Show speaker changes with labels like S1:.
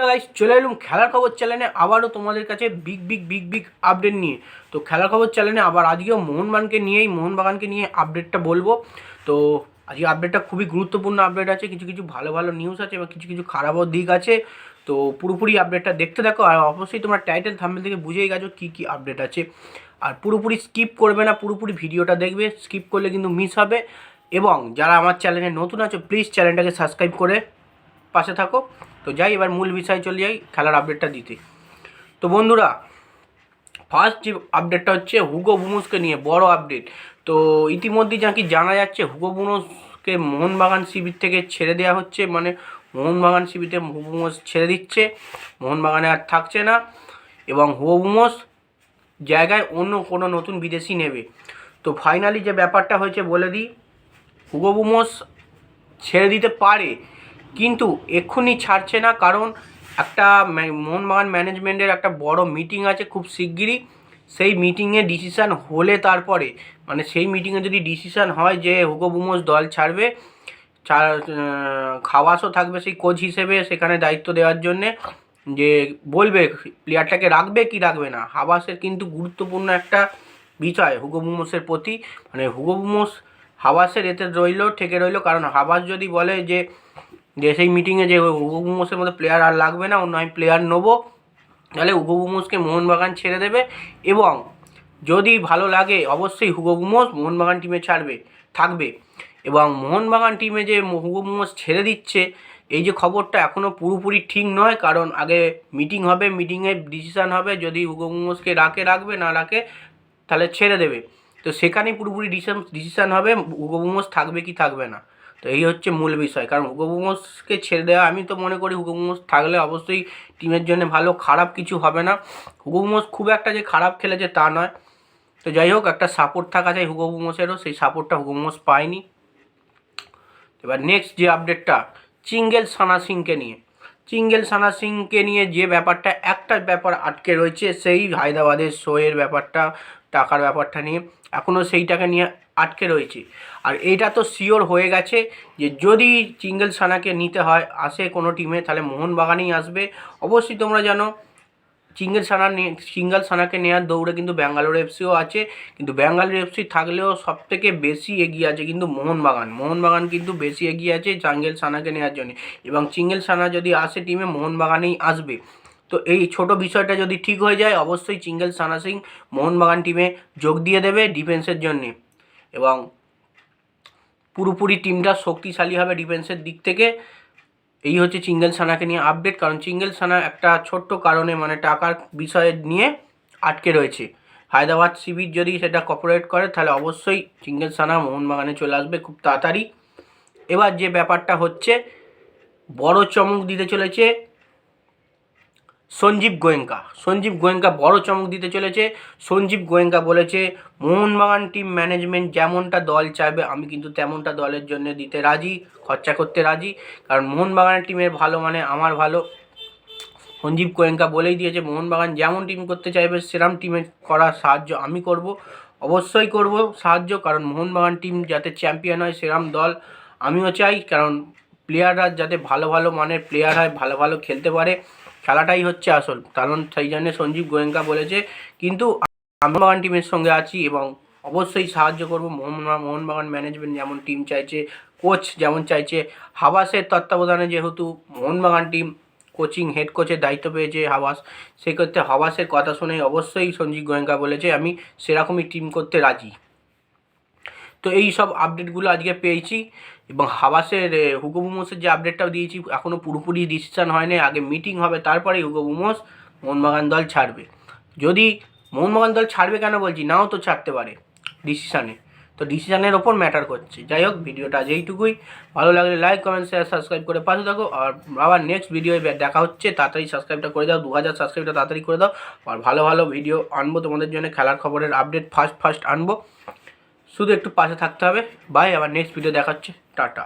S1: Hello guys চলে এলাম খেলার খবর চ্যানেলে আবারও তোমাদের কাছে big big big big update নিয়ে। তো খেলার খবর চ্যানেলে আবার আজকেও মোহনবাগানকে নিয়েই, মোহনবাগানকে নিয়ে আপডেটটা বলব। তো আজকে আপডেটটা খুবই গুরুত্বপূর্ণ আপডেট আছে। কিছু কিছু ভালো ভালো নিউজ আছে এবং কিছু কিছু খারাপও দিক আছে। তো পুরোপুরি আপডেটটা দেখতে থাকো। আর অবশ্যই তোমরা টাইটেল থাম্বেল থেকে বুঝেই গেছো কী কী আপডেট আছে। আর পুরোপুরি স্কিপ করবে না, পুরোপুরি ভিডিওটা দেখবে। স্কিপ করলে কিন্তু মিস হবে। এবং যারা আমার চ্যানেলে নতুন আছে প্লিজ চ্যানেলটাকে সাবস্ক্রাইব করে পাশে থাকো। তো যাই, এবার মূল বিষয়ে চলে যাই, খেলার আপডেটটা দিতে। তো বন্ধুরা ফার্স্ট যে আপডেটটা হচ্ছে হুগো বুমুসকে নিয়ে, বড় আপডেট তো ইতিমধ্যে যা কি জানা যাচ্ছে, হুগো বুমুসকে মোহনবাগান শিবির থেকে ছেড়ে দেওয়া হচ্ছে। মানে মোহনবাগান শিবিরে হুগো বুমোস ছেড়ে দিচ্ছে, মোহনবাগানে আর থাকছে না। এবং হুগো বুমোস জায়গায় অন্য কোনো নতুন বিদেশি নেবে। তো ফাইনালি যে ব্যাপারটা হয়েছে, বলে দিই, হুগো বুমোস ছেড়ে দিতে পারে। কিন্তু এক্ষুনি ছাড়ছে না, কারণ একটা মোহনবাগান ম্যানেজমেন্টের একটা বড় মিটিং আছে খুব শিগগিরই। সেই মিটিংয়ে ডিসিশান হলে তারপরে মানে সেই মিটিংয়ে যদি ডিসিশান হয় যে হুগো বুমোস দল ছাড়বে ছাড় খাওয়াসও থাকবে সেই কোচ হিসেবে সেখানে দায়িত্ব দেওয়ার জন্যে, যে বলবে প্লেয়ারটাকে রাখবে কি রাখবে না, হাবাসের কিন্তু গুরুত্বপূর্ণ একটা বিষয় হুগো বুমোসের প্রতি। মানে হুগো বুমোস হাবাসের এতে রইল, ঠেকে রইল, কারণ হাবাস যদি বলে যে যে সেই মিটিংয়ে যে হুগো বুমোসের মতো প্লেয়ার আর লাগবে না, অন্য আমি প্লেয়ার নেব। তাহলে হুগো বুমোসকে মোহনবাগান ছেড়ে দেবে এবং যদি ভালো লাগে অবশ্যই হুগো বুমোস মোহনবাগান টিমে ছাড়বে, থাকবে। এবং মোহনবাগান টিমে যে হুগো বুমোস ছেড়ে দিচ্ছে, এই যে খবরটা এখনও পুরোপুরি ঠিক নয়, কারণ আগে মিটিং হবে মিটিংয়ে ডিসিশান হবে, যদি হুগো বুমোসকে রাখে রাখবে, না রাখে তাহলে ছেড়ে দেবে। তো সেখানেই পুরোপুরি ডিসিশন হবে হুগো বুমোস থাকবে কি থাকবে না। তো এই হচ্ছে মূল বিষয়। কারণ হুগো ছেড়ে দেওয়া, আমি তো মনে করি হুগো থাকলে অবশ্যই টিমের জন্য ভালো, খারাপ কিছু হবে না। হুগো খুব একটা যে খারাপ খেলেছে তা নয়। তো যাই হোক, একটা সাপোর্ট থাকা চাই হুগো সেই সাপোর্টটা হুগো বুমোস পায়নি। এবার নেক্সট যে আপডেটটা চিঙ্গেল সানা সিংকে নিয়ে। চিঙ্গেল সানা সিংকে নিয়ে যে ব্যাপারটা, একটা ব্যাপার আটকে রয়েছে, সেই হায়দ্রাবাদের শোয়ের ব্যাপারটা। টাকার ব্যাপারটা নিয়ে এখনও সেইটাকে নিয়ে আটকে রয়েছে। আর এইটা তো শিওর হয়ে গেছে যে যদি চিঙ্গেল সানাকে নিতে হয়, আসে কোনো টিমে তাহলে মোহনবাগানেই আসবে। অবশ্যই তোমরা জানো, চিঙ্গেল সানা সিঙ্গেল সানাকে নেওয়ার দৌড়ে কিন্তু ব্যাঙ্গালোর এফসিও আছে। কিন্তু ব্যাঙ্গালোর এফসি থাকলেও সব থেকে বেশি এগিয়ে আছে কিন্তু মোহনবাগান। মোহনবাগান কিন্তু বেশি এগিয়ে আছে চাঙ্গেল সানাকে নেওয়ার জন্য। এবং চিঙ্গেল সানা যদি আসে টিমে মোহনবাগানেই আসবে। তো এই ছোট বিষয়টা যদি ঠিক হয়ে যায়, অবশ্যই চিঙ্গেল সানা সিং মোহনবাগান টিমে যোগ দিয়ে দেবে ডিফেন্সের জন্যে। এবং পুরোপুরি টিমটা শক্তিশালী হবে ডিফেন্সের দিক থেকে। এই হচ্ছে চিঙ্গেল সানাকে নিয়ে আপডেট কারণ চিঙ্গেল সানা একটা ছোট্ট কারণে মানে টাকার বিষয়ে নিয়ে আটকে রয়েছে। হায়দ্রাবাদ শিবির যদি সেটা কপারেট করে, তাহলে অবশ্যই চিঙ্গেল সানা মোহনবাগানে চলে আসবে খুব তাড়াতাড়ি। এবার যে ব্যাপারটা হচ্ছে, বড় চমক দিতে চলেছে সঞ্জীব গোয়েঙ্কা। সঞ্জীব গোয়েঙ্কা বড় চমক দিতে চলেছে। সঞ্জীব গোয়েঙ্কা বলেছে, মোহনবাগান টিম ম্যানেজমেন্ট যেমনটা দল চাইবে, আমি কিন্তু তেমনটা দলের জন্য দিতে রাজি, খরচা করতে রাজি। কারণ মোহনবাগান টিমের ভালো মানে আমার ভালো। সঞ্জীব গোয়েঙ্কা বলেই দিয়েছে, মোহনবাগান যেমন টিম করতে চাইবে, সেরম টিমে করার সাহায্য আমি করব। অবশ্যই করব সাহায্য, কারণ মোহনবাগান টিম যাতে চ্যাম্পিয়ন হয়, সেরম দল আমিও চাই। কারণ প্লেয়াররা যাতে ভালো ভালো মানের প্লেয়ার হয়, ভালো ভালো খেলতে পারে। খেলাটাই হচ্ছে আসল। কারণ সেই জন্য সঞ্জীব গোয়েঙ্কা বলেছে, কিন্তু মোহনবাগান টিমের সঙ্গে আছি এবং অবশ্যই সাহায্য করব। মোহন মোহনবাগান ম্যানেজমেন্ট যেমন টিম চাইছে কোচ যেমন চাইছে হাবাসের তত্ত্বাবধানে যেহেতু মোহনবাগান টিম কোচিং হেড কোচের দায়িত্ব পেয়েছে হাবাস সেক্ষেত্রে হাবাসের কথা শুনে অবশ্যই সঞ্জীব গোয়েঙ্কা বলেছে, আমি সেরকমই টিম করতে রাজি। তো এই সব আপডেটগুলো আজকে পেয়েছি এবং হাবাসের হুগো বুমোসের যে আপডেটটাও দিয়েছি এখনও পুরোপুরি ডিসিশান হয়নি, আগে মিটিং হবে তারপরে হুগো বুমোস মোহনবাগান দল ছাড়বে। যদি মোহনবাগান দল ছাড়বে কেন বলছি? নাও তো ছাড়তে পারে ডিসিশানে তো ডিসিশানের ওপর ম্যাটার করছে। যাই হোক, ভিডিওটা আজ এইটুকুই। ভালো লাগলে লাইক কমেন্ট শেয়ার সাবস্ক্রাইব করে পাশে থাকো। আর আবার নেক্সট ভিডিও দেখা হচ্ছে, তাড়াতাড়ি সাবস্ক্রাইবটা করে দাও দু হাজার সাবস্ক্রাইবটা তাড়াতাড়ি করে দাও। আর ভালো ভালো ভিডিও আনব তোমাদের জন্য, খেলার খবরের আপডেট ফার্স্ট ফার্স্ট আনব। শুধু একটু পাশে থাকতে হবে। বাই আবার নেক্সট ভিডিও দেখাচ্ছে। টাটা